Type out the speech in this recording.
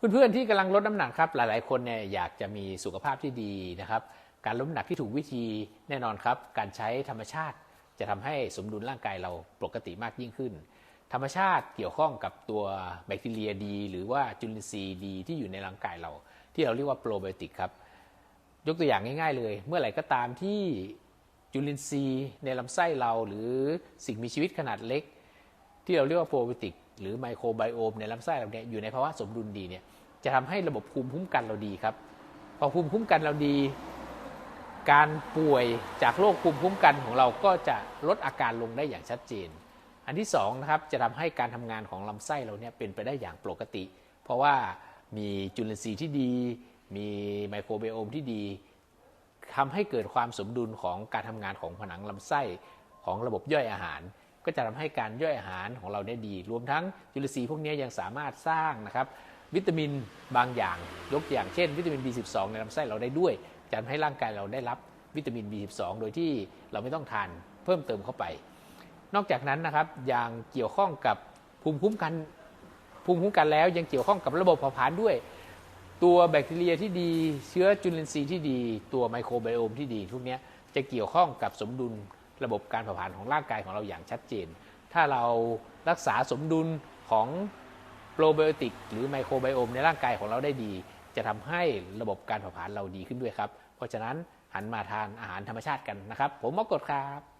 เพื่อนๆที่กำลังลดน้ำหนักครับ หลายๆคนเนี่ยอยากจะมีสุขภาพที่ดีนะครับ การลดน้ำหนักที่ถูกวิธีแน่นอนครับ การใช้ธรรมชาติจะทำให้สมดุลร่างกายเราปกติมากยิ่งขึ้น ธรรมชาติเกี่ยวข้องกับตัวแบคทีเรียดี หรือว่าจุลินทรีย์ดีที่อยู่ในร่างกายเรา ที่เราเรียกว่าโปรไบโอติกครับยกตัวอย่างง่ายๆเลย เมื่อไหร่ก็ตามที่จุลินทรีย์ในลำไส้เราหรือสิ่งมีชีวิตขนาดเล็ก ที่เราเรียกว่าโปรไบโอติก หรือไมโครไบโอมในลำไส้เราเนี่ยอยู่ในภาวะสมดุลดีเนี่ยจะทำให้ระบบภูมิคุ้มกันเราดีครับ พอภูมิคุ้มกันเราดี การป่วยจากโรคภูมิคุ้มกันของเราก็จะลดอาการลงได้อย่างชัดเจน อันที่สองนะครับจะทำให้การทำงานของลำไส้เราเนี่ยเป็นไปได้อย่างปกติ เพราะว่ามีจุลินทรีย์ที่ดี มีไมโครไบโอมที่ดีทำให้เกิดความสมดุลของการทำงานของผนังลำไส้ของระบบย่อยอาหาร ก็จะทำให้การย่อยอาหารของเราได้ดี รวมทั้งจุลินทรีย์พวกนี้ยังสามารถสร้างนะครับวิตามินบางอย่างยกตัวอย่างเช่น วิตามิน B12 ในลำไส้เราได้ด้วยจะทำให้ร่างกายเราได้รับวิตามิน B12 โดยที่เราไม่ต้องทานเพิ่มเติมเข้าไป นอกจากนั้นนะครับยังเกี่ยวข้องกับภูมิคุ้มกันภูมิคุ้มกันแล้ว ยังเกี่ยวข้องกับระบบเผาผลาญด้วย ตัวแบคทีเรียที่ดี เชื้อจุลินทรีย์ที่ดี ตัวไมโครไบโอมที่ดีทุกเนี้ยจะเกี่ยวข้องกับสมดุล ระบบการเผาผลาญของร่างกายของเราอย่างชัดเจน ถ้าเรารักษาสมดุลของโปรไบโอติกหรือไมโครไบโอมในร่างกายของเราได้ดี จะทำให้ระบบการเผาผลาญเราดีขึ้นด้วยครับ เพราะฉะนั้นหันมาทานอาหารธรรมชาติกันนะครับ ผมมกดครับ